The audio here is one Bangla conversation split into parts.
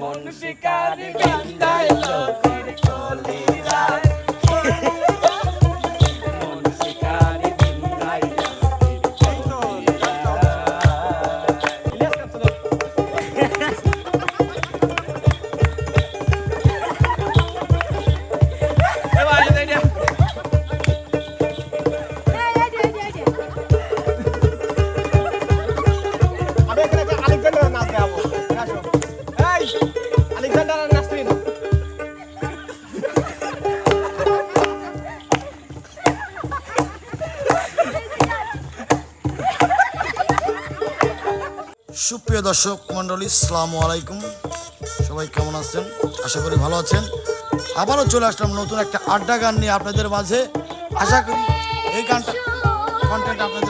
মন শিকার গান্দায় প্রিয় দর্শক মন্ডলী সালাম আলাইকুম। সবাই কেমন আছেন? আশা করি ভালো আছেন। আবারও চলে আসলাম নতুন একটা আড্ডা গান নিয়ে আপনাদের মাঝে। আশা করি এই গানটা কন্টেন্ট আপনাদের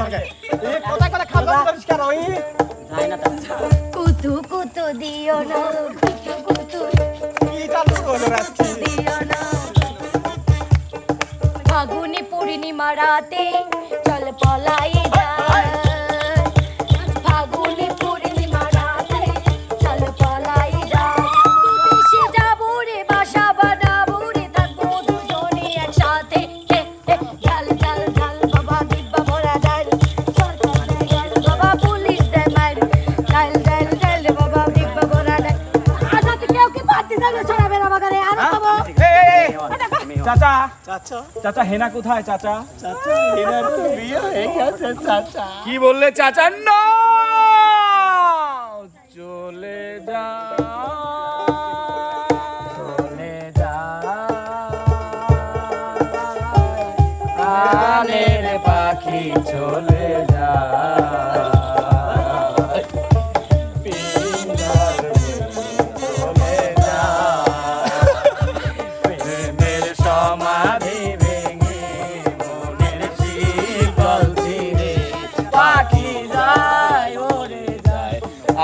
লাগে। এই কথা কথা খাবার পরিষ্কার হই। যায় না কুতু কুতু দিও না কুতু কুতু কি চালু হলো রাত্রি দিও না। ফাগুনে পূর্ণিমা রাতে চল পলাই যা। চাচা। চাচা। চাচা হেনা কোথায় চাচা? চাচা। এনার তো বিয়ে হয়ে গেছে চাচা। কি বললে চাচা না চলে যা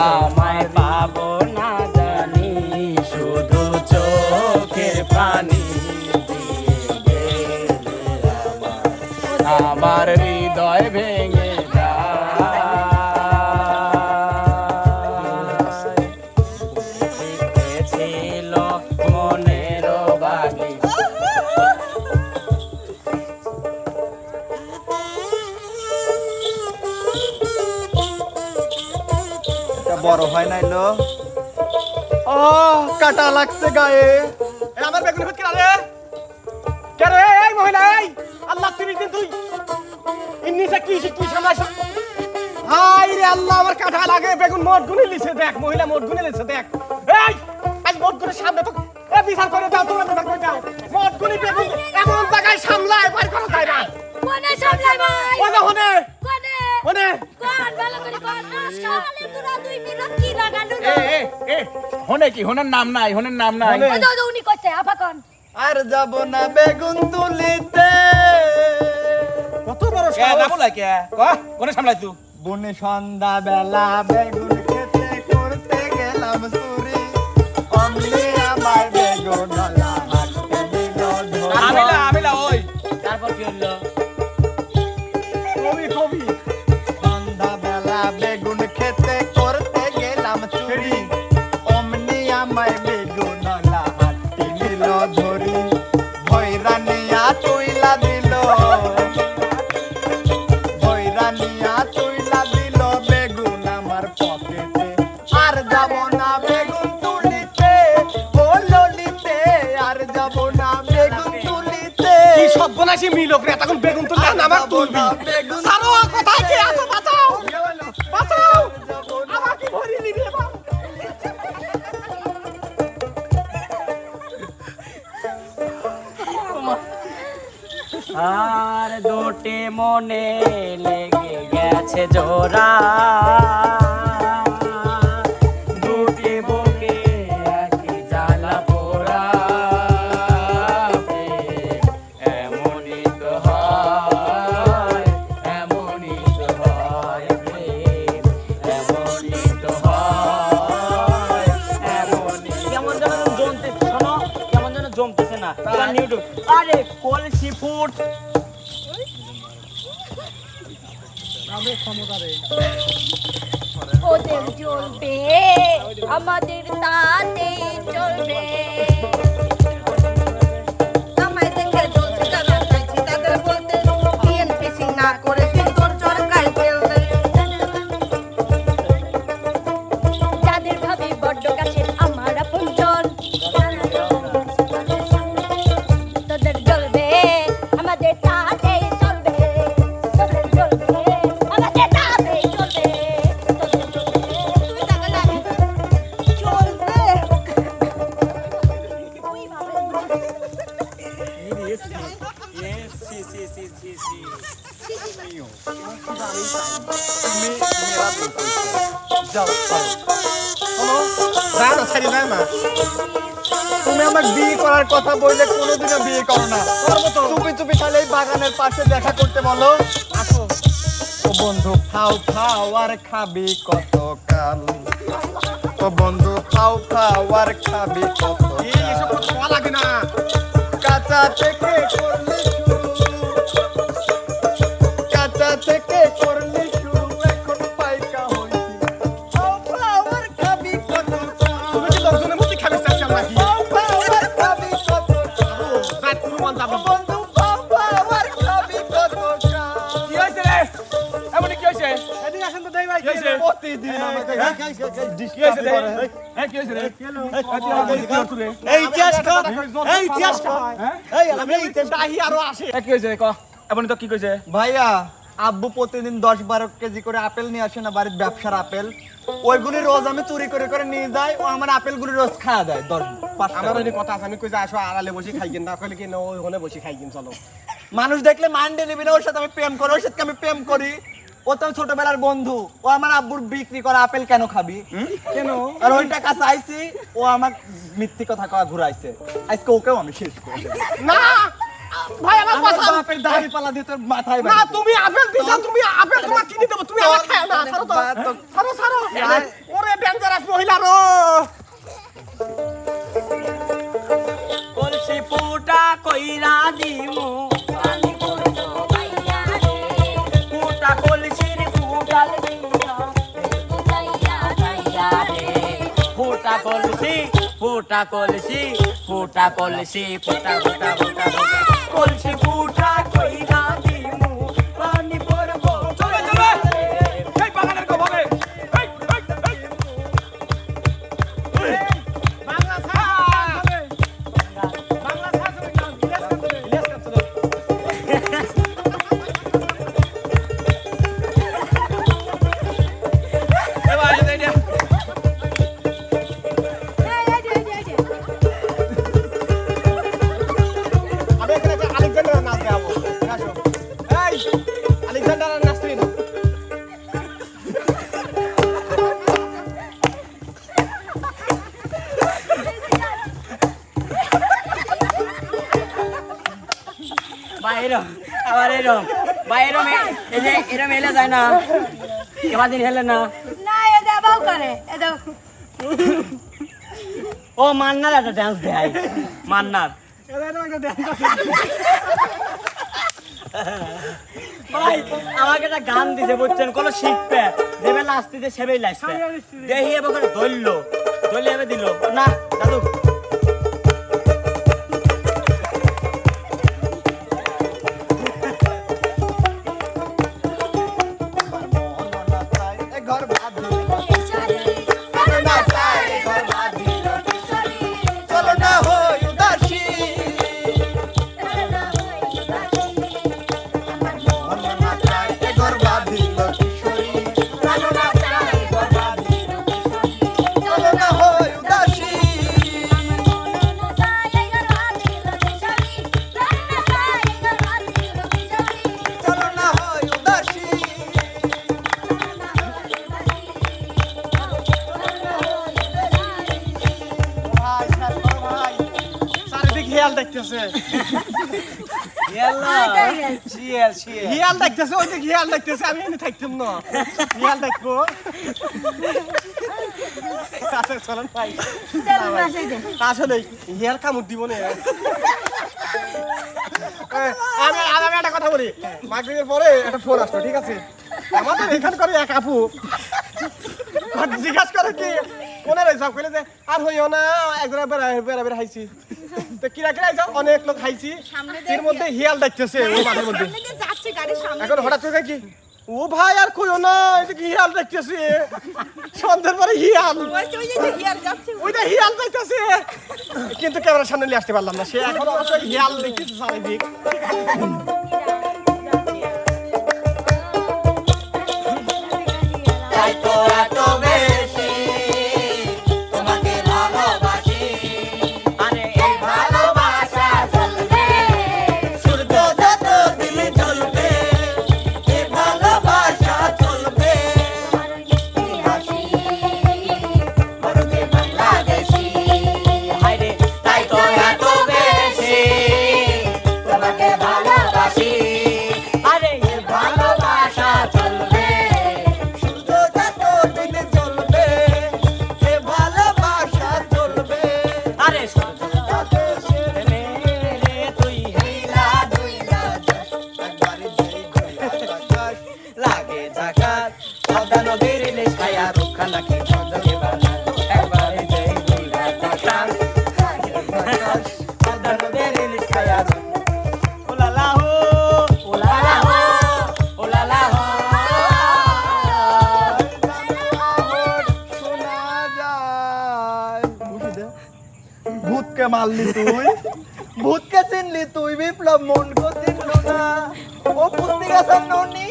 আমায় পাবো না জানি শুধু চোখের পানি আমার হৃদয় ভেঙে এটা বড় হয় নাই লো। ও কাটা লাগছে গায়ে। আমার বেগুনি ফুট রে কে রে? এই মহিলা এই! আল্লাহ তিরিশ দিন তুই। ইন্নিসে কি কি সামলাইছ হাই রে আল্লাহ আমার কাঁঠা লাগে। বেগুন মোট গুনে লিছে দেখ। মহিলা মোট গুনে লিছে দেখ। এই আজ মোট গুনে সামনে তো এ বিচার করে দাও তোমরা বিচার করে দাও। মোট গুনি বেগুন এমন জায়গায় সামলায় বাইর করা যায় না। কোনে সামলাই ভাই? হনে? কোনে? হনে? কোন ভালো করে কোন? আসলে তোরা দুই মিনিট হনে কি? হনের নাম নাই হনের নাম নাই। হনে। ওই তো উনি কইছে আপা কোন আর যাব না বেগুন তুলিতে। কত বড় কে না বলাই কে ক কোনে সামলাইছু? বনে সন্ধ্যা বেলা বেগুন মনে লেগে গেছে জোড়া। দুটি বুকে একই জ্বালা পোড়া। এমনই তো হয় এমনই তো হয় এমনই তো হয় এমনই কেমন যেন শোনো কেমন যেন জমতেছে না। আরে কলসি ফুট। ওদের চলবে আমাদের তাতে চলবে আমায় চলছে আমাকে করার কথা বললে কোনোদিনও বিয়ে করো না। চুপি চুপি তাহলে এই বাগানের পাশে দেখা করতে বলো। আসো। ও বন্ধু খাও খাও আর খাবি কত কাল ও বন্ধু খাও খাও আর খাবি কত কাঁচা থেকে করলি এই আমি আরও আসে। কি। ক। তো কি কইছে? ভাইয়া আব্বু প্রতিদিন দশ বারো কেজি করে আপেল নিয়ে আসে না বাড়ির ব্যবসার আপেল? ওইগুলি রোজ আমি চুরি করে করে নিয়ে যাই ও আমার আপেলগুলি রোজ খাওয়া দেয় দশ আমার ওই কথা আছে আমি কই যে আসো আড়ালে বসে খাই কিন না কইলে কি না ওখানে বসে খাই কিন চলো। মানুষ দেখলে মানডে নিবি না ওর সাথে আমি প্রেম করি ওর সাথে আমি প্রেম করি। ও তো ছোটবেলার বন্ধু। ও আমার আব্বুর বিক্রি করা আপেল কেন খাবি? কেন? আর ওই টাকা চাইছি ও আমার মিথ্যি কথা কয়া ঘুরাইছে। আজকে ওকেও আমি শেষ করে না! ভাই আমার কথা বাপের দাড়ি পালা দিয়ে তোর মাথায় না তুমি আপেল দিছো তুমি আপেল তোমার কিনে দেবো তুমি আমার খায় না ছাড়ো তো। ছাড়ো ছাড়ো। ওরে ডেঞ্জারাস মহিলা রো। কলসি ফুটা কইরা দিমু। কলসি ফুটা কলসি ফুটা কলসি ফুটা ফুটা ফুটা কলসি ফুটা কইরা যায় না? কেমন দিন হেলে না? না এ দেবাও করে এ দেব ও মান্নার একটা ডান্স দেয় মান্নার। ভাই আমাকে একটা গান দিছে বুঝছেন? কোনো শিখবে। যেবে লাস্তিতে সেবেই লাসবে দেখি এবার ধরলো ধরলে এবার দিল। না দাদু। হিয়াল দেখতেছে হিয়াল দেখতেছে ওই দিক হিয়াল দেখতেছে আমি এনে থাকতাম না। হিয়াল দেখব। আচ্ছা চলেন ভাই। আসলে হিয়াল কামড় দিব না। আমি আর আমি একটা কথা বলি। মাগরিবের পরে একটা ফোন আসলো ঠিক আছে? আমাদের এখানে করে এক আপু জিজ্ঞাসা করে কি কোনে রয়েছে কইলে যে আর হইও না একজনে বেড়া বেড়া বেড়া খাইছি। তো কিরা কিরা যাও অনেক লোক খাইছি। এর মধ্যে হিয়াল দেখতেছে ও মাঠের মধ্যে। যাচ্ছে গাড়ির সামনে এখন হঠাৎ করে কি ও ভাই আর কইও না এটা কি হিয়াল দেখতেছে। সন্ধ্যের পরে হিয়াল। ওইটা হিয়াল দেখতেছে। কিন্তু ক্যামেরার সামনে নিয়ে আসতে পারলাম না সে এখন অবশ্য হিয়াল দেখতেছে চারিদিক তাই তো এত মারলি তুই? ভূতকে চিনলি তুই? বিপ্লব মনকে চিনলো না। ও পুস্তি গেছে ননি।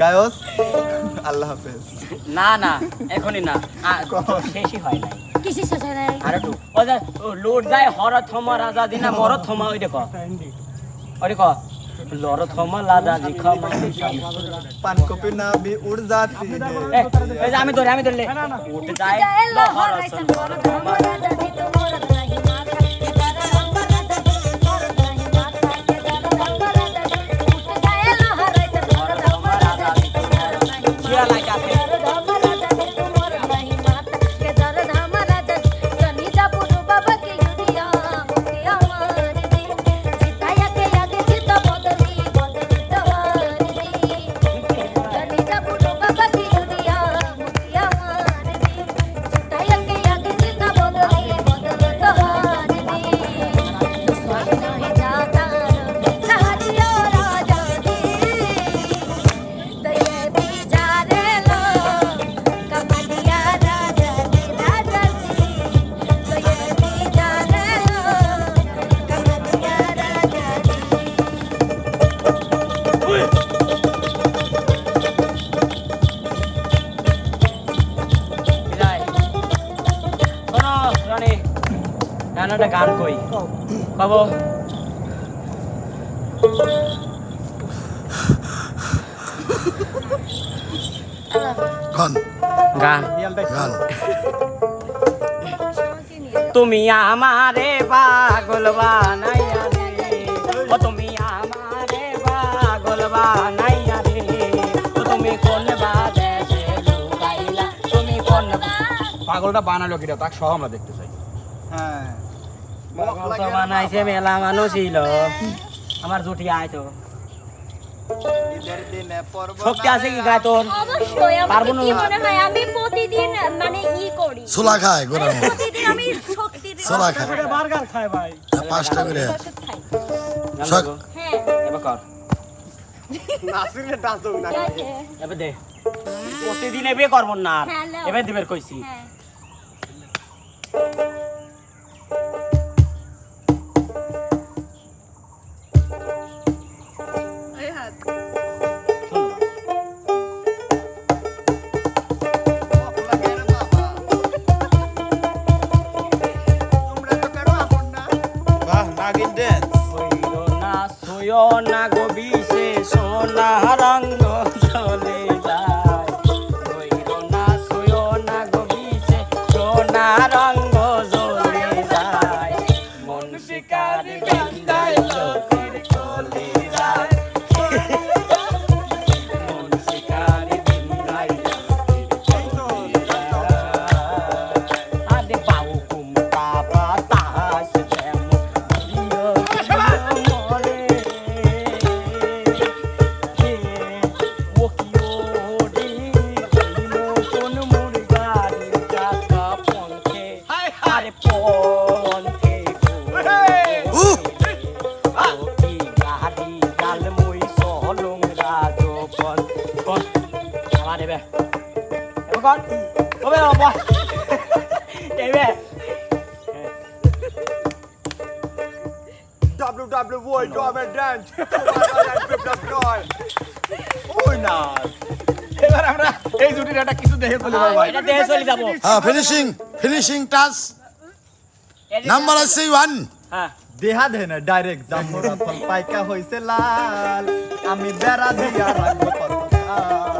গায়স আল্লাহ হাফেজ। না না এখনই না। শেষই হয় নাই। কিসে শেষ হয় নাই? আর একটু ও যে লোট যায় হর থমা রাজা দিনা মর থমা ওই দেখো ওই দেখো লর থমা লাদা জি খামা। পান কপি না বি উড় জাতি। এই আমি ধরে আমি ধরলে। উঠে যায় লহর থমা শিয়া কব গান। গান। গান। তুমি আমারে পাগল বানাইয়া রে ও তুমি আমারে পাগল বানাইয়া রে ও তুমি কোন বাদেশে তুমি কোন পাগলটা বানালো কিটা তাক সহ আমরা দেখতে চাই। হ্যাঁ। তো বানাইছে মেলা মানুষ ছিল। আমার জুটি আয় তো। ঈদের দিনে পর্ব শক্তি আছে কি গায় তোর? অবশ্যই পারব কি মনে হয়? আমি প্রতিদিন মানে ই করি। ছোলা খায় গোড়ার প্রতিদিন আমি শক্তি ছোলা খায় বার্গার খায় ভাই। পাঁচটা করে। ওষুধ খাই। গান শক- গাবো? হ্যাঁ। এবার কর। নাসিরে ডান্স হবে না এবার দে। প্রতিদিন এবে করব না আর। হ্যাঁ, এবার দিবের কইছি। হ্যাঁ। রাজপন কোন আমার এবে এবে কোন ওবে বাবা এবে WWE Domen Dance ওই না এবার আমরা এই জুটির একটা কিছু দেখে চলে যাব ভাই এটা দেহে চলে যাব হ্যাঁ ফিনিশিং ফিনিশিং টাচ নাম্বার আছে ওয়ান হ্যাঁ দেহা দে না ডাইরেক্ট জামুরা ফল পাইকা হইছে লাল। আমি বেড়া দিয়া রাখব কত কাল।